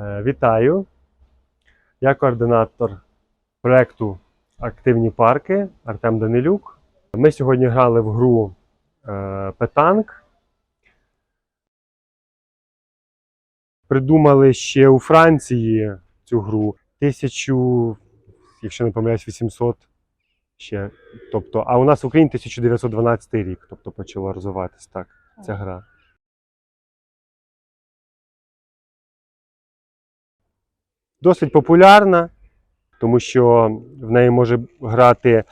Е, Вітаю! Я координатор проєкту Активні парки Артем Данилюк. Ми сьогодні грали в гру е, Петанк. Придумали ще у Франції цю гру тисячу, якщо не помиляюсь, 800 ще. Тобто, а у нас в Україні 1912 рік, тобто почала розвиватись так ця гра. Досить популярна, тому що в неї може грати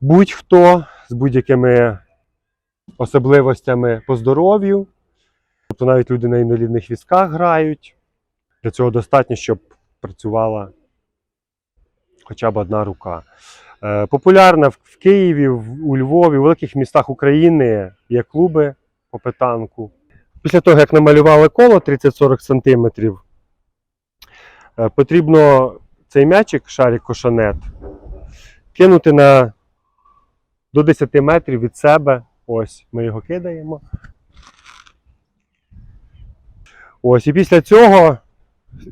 будь-хто з будь-якими особливостями по здоров'ю. Тобто навіть люди на інвалідних візках грають. Для цього достатньо, щоб працювала хоча б одна рука. Е, Популярна в Києві, у Львові, у великих містах України є клуби по питанку. Після того, як намалювали коло 30-40 см, Е, Потрібно цей м'ячик, шарик кошанет, кинути на до 10 метрів від себе. Ось, ми його кидаємо. Ось, і після цього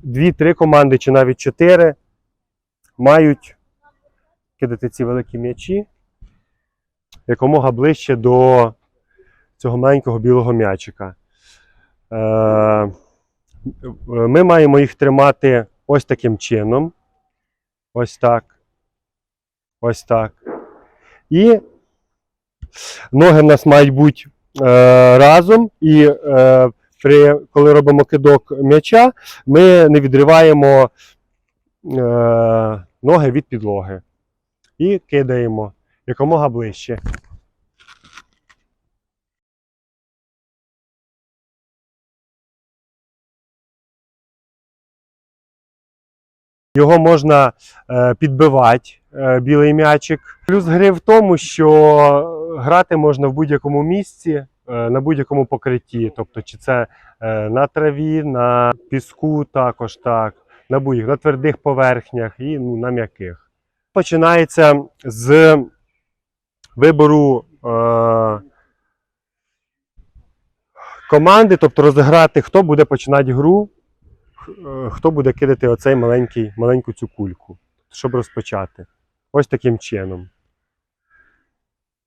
2-3 команди, чи навіть 4 мають кидати ці великі м'ячі якомога ближче до цього маленького білого м'ячика. Е, ми маємо їх тримати ось таким чином. Ось так. Ось так. І ноги в нас мають бути е, разом. І е, при, коли робимо кидок м'яча, ми не відриваємо е, ноги від підлоги. І кидаємо якомога ближче. Його можна е, підбивати, е, білий м'ячик. Плюс гри в тому, що грати можна в будь-якому місці, е, на будь-якому покритті. Тобто, чи це на траві, на піску, також так, на будь на твердих поверхнях і ну, на м'яких. Починається з вибору е, команди, тобто розіграти, хто буде починати гру хто буде кидати оцей маленький, маленьку цю кульку, щоб розпочати. Ось таким чином.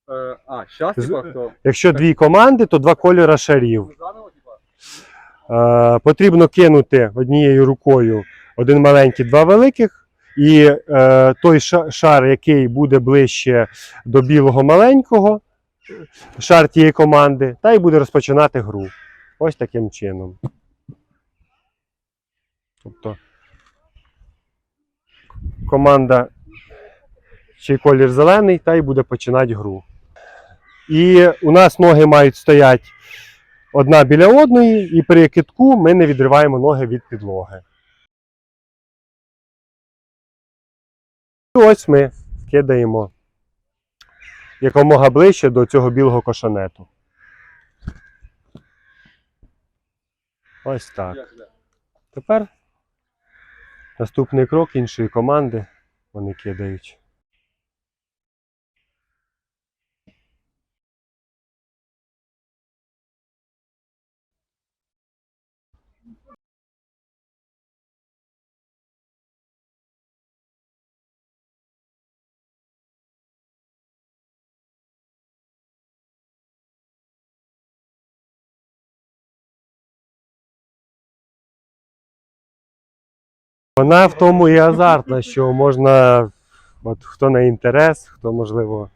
Е, а, щас, типа, хто? Якщо дві команди, то два кольора шарів. Е, потрібно кинути однією рукою один маленький, два великих. І е, той шар, який буде ближче до білого маленького, шар тієї команди, та й буде розпочинати гру. Ось таким чином. Тобто команда, чий колір зелений, та й буде починати гру. І у нас ноги мають стояти одна біля одної, і при китку ми не відриваємо ноги від підлоги. І ось ми кидаємо якомога ближче до цього білого кошанету. Ось так. Тепер наступний крок іншої команди вони кидають. Вона в тому і азартна, що можна, от хто на інтерес, хто, можливо,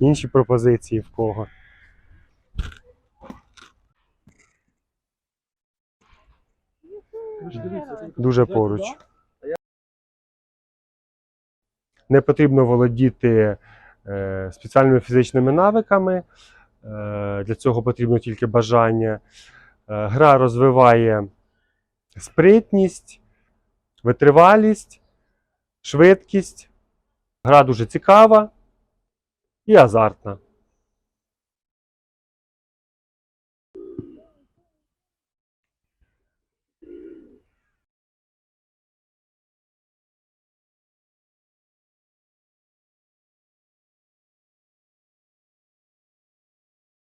інші пропозиції в кого. Дуже поруч. Не потрібно володіти е, спеціальними фізичними навиками. Е, для цього потрібно тільки бажання. Е, гра розвиває спритність, витривалість, швидкість. Гра дуже цікава і азартна.